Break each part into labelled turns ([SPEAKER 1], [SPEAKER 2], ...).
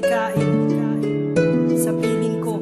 [SPEAKER 1] adikain Sa piling ko.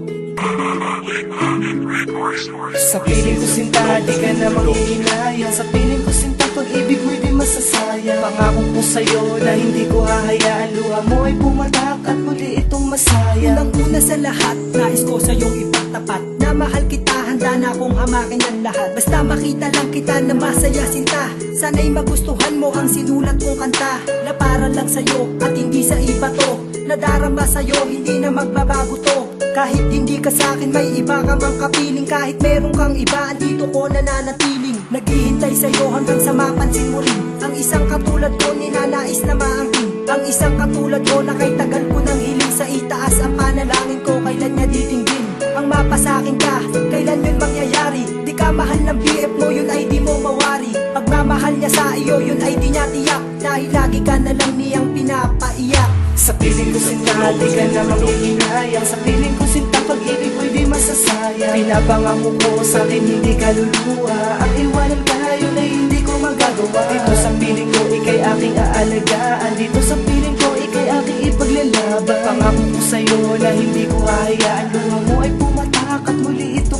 [SPEAKER 2] Sa piling ko sinta, di ka na manghihinayang Sa piling ko sinta, pag-ibig mo'y di masasayang Pangako ko sa'yo na hindi ko hahayaan. Luha mo ay pumatak at muli itong masaya.
[SPEAKER 1] Unang-una sa lahat, nais ko sa iyong ipagtapat. Na mahal kita, handa na akong hamakin ang lahat. Basta makita lang kita na masaya sinta. Sana'y magustuhan mo ang sinulat kong kanta Na para lang sa'yo at hindi sa iba to Nadarama sa'yo, hindi na magbabago to. Kahit hindi ka sa'kin, may iba ka mang kapiling. Kahit meron kang iba, andito ko nananatiling Naghihintay sa'yo hanggang sa mapansin mo rin. Ang isang katulad ko, ninanais na maangkin. Ang isang katulad ko na kay tagal ko nang hiling sa itaas Ang panalangin ko, kailan niya titinggin Ang mapasakin ka, kailan yun mangyayari? Di ka mahal ng BF mo, yun ay di mo mawari. Pagmamahal niya sa iyo, yun ay di niya tiyak. Dahil lagi ka na lang niyang pinapaiyak
[SPEAKER 2] Sa piling ko sinta, di ka na manghihinayang Sa piling ko sinta, pag-ibig mo'y di masasayang. Pinapangako ko sa akin, hindi ka luluha Ang iwanan ka, yun ay hindi ko magagawa. Dito sa piling ko, ikay aking aalagaan. Dito sa piling ko, ikay aking ipaglalaban. Pangako ko sa'yo na hindi ko hahayaan Luha mo ay at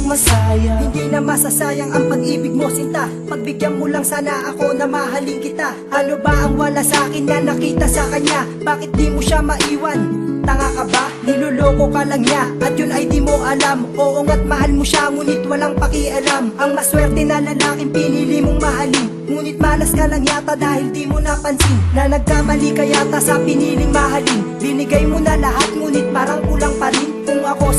[SPEAKER 2] muli itong masaya.
[SPEAKER 1] Hindi na masasayang ang pag-ibig mo sinta. Pagbigyan mo lang sana ako na mahalin kita. Ano ba ang wala sa akin na nakita sa kanya? Bakit di mo siya maiwan? Tanga ka ba? Niloloko ka lang niya. At yun ay di mo alam. Oo nga't mahal mo siya Ngunit walang pakialam. Ang maswerte na lalaking pinili mong mahalin. Ngunit malas ka lang yata dahil di mo napansin Na nagkamali ka yata sa piniling mahalin. Binigay mo na lahat ngunit parang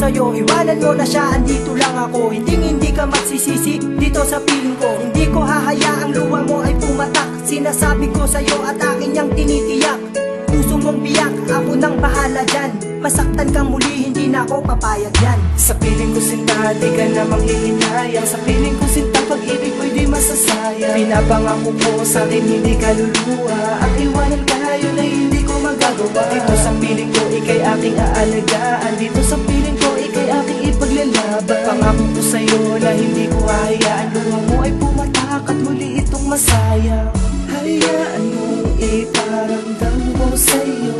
[SPEAKER 1] sa'yo, iwanan mo na siya Andito lang ako, hindi hindi ka magsisisi Dito sa piling ko, hindi ko hahayaang luha mo ay pumatak. Sinasabi ko sa'yo at akin niyang tinitiyak. Puso mong biyak, ako nang bahala dyan. Masaktan kang muli, hindi na ako papayag yan.
[SPEAKER 2] Sa piling ko sinta, di ka na manghihinayang Sa piling ko sinta, pag-ibig mo'y di masasayang. Pinapangako ko sa akin, hindi ka luluha Ang iwanan ka, yun ay hindi ko magagawa. Dito sa piling ko, ikay aking aalagaan. Dito na hindi ko hahayaan Luha mo ay pumatak at muli itong masaya. Hayaan mong iparamdam ko sa'yo.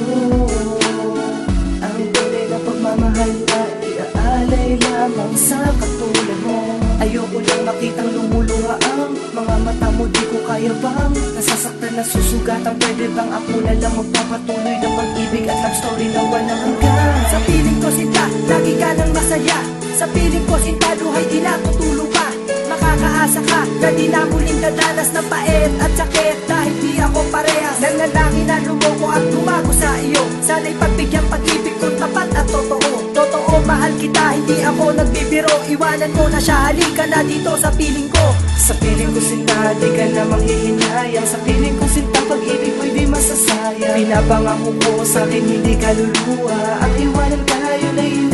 [SPEAKER 2] Ang tunay na pagmamahal na iaalay lamang sa katulad mo. Ayoko lang makitang lumuluha ang mga mata mo. Di ko kaya bang nasasaktan na susugatan Pwede bang ako na lang magpapatuloy ng pag-ibig at love story na walang hanggan?
[SPEAKER 1] Sa piling ko sinta, lagi ka nang masaya Sa piling ko sinta, luhay di natutulong pa Makakaasa ka na di na muling dadanas ng paet at sakit. Dahil di ako parehas Nang lalaki na lumoko at lumago sa iyo. Sana'y pagbigyan pag-ibig kong tapat at totoo. Totoo, mahal kita, hindi ako nagbibiro. Iwanan mo na siya, halika na dito sa piling ko.
[SPEAKER 2] Sa piling ko sinta, di ka na manghihinayang Sa piling ko sinta, pag-ibig mo'y di masasayang. Pinapangako ko sa akin, hindi ka luluha Ang iwanan ka, yun ay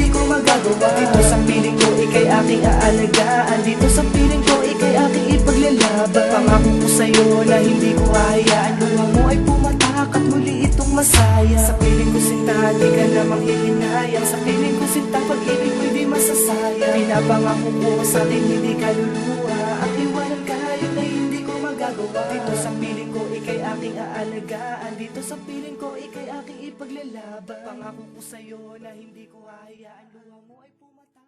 [SPEAKER 2] Dito sa piling ko, ikay aking aalagaan? Dito sa piling ko, ikay aking ipaglalaban. Pangako ko sa'yo na hindi ko hahayaan Luha mo ay pumatak at muli itong masaya. Sa piling ko sinta, di ka na manghihinayang Sa piling ko sinta, pag-ibig mo'y di masasayang Pinapangako ko sa akin, hindi ka luluha ikay aking aalagaan Dito sa piling ko, ikay aking ipaglalaban. Pangako ko sa'yo na hindi ko hahayaan Luha mo ay pumatak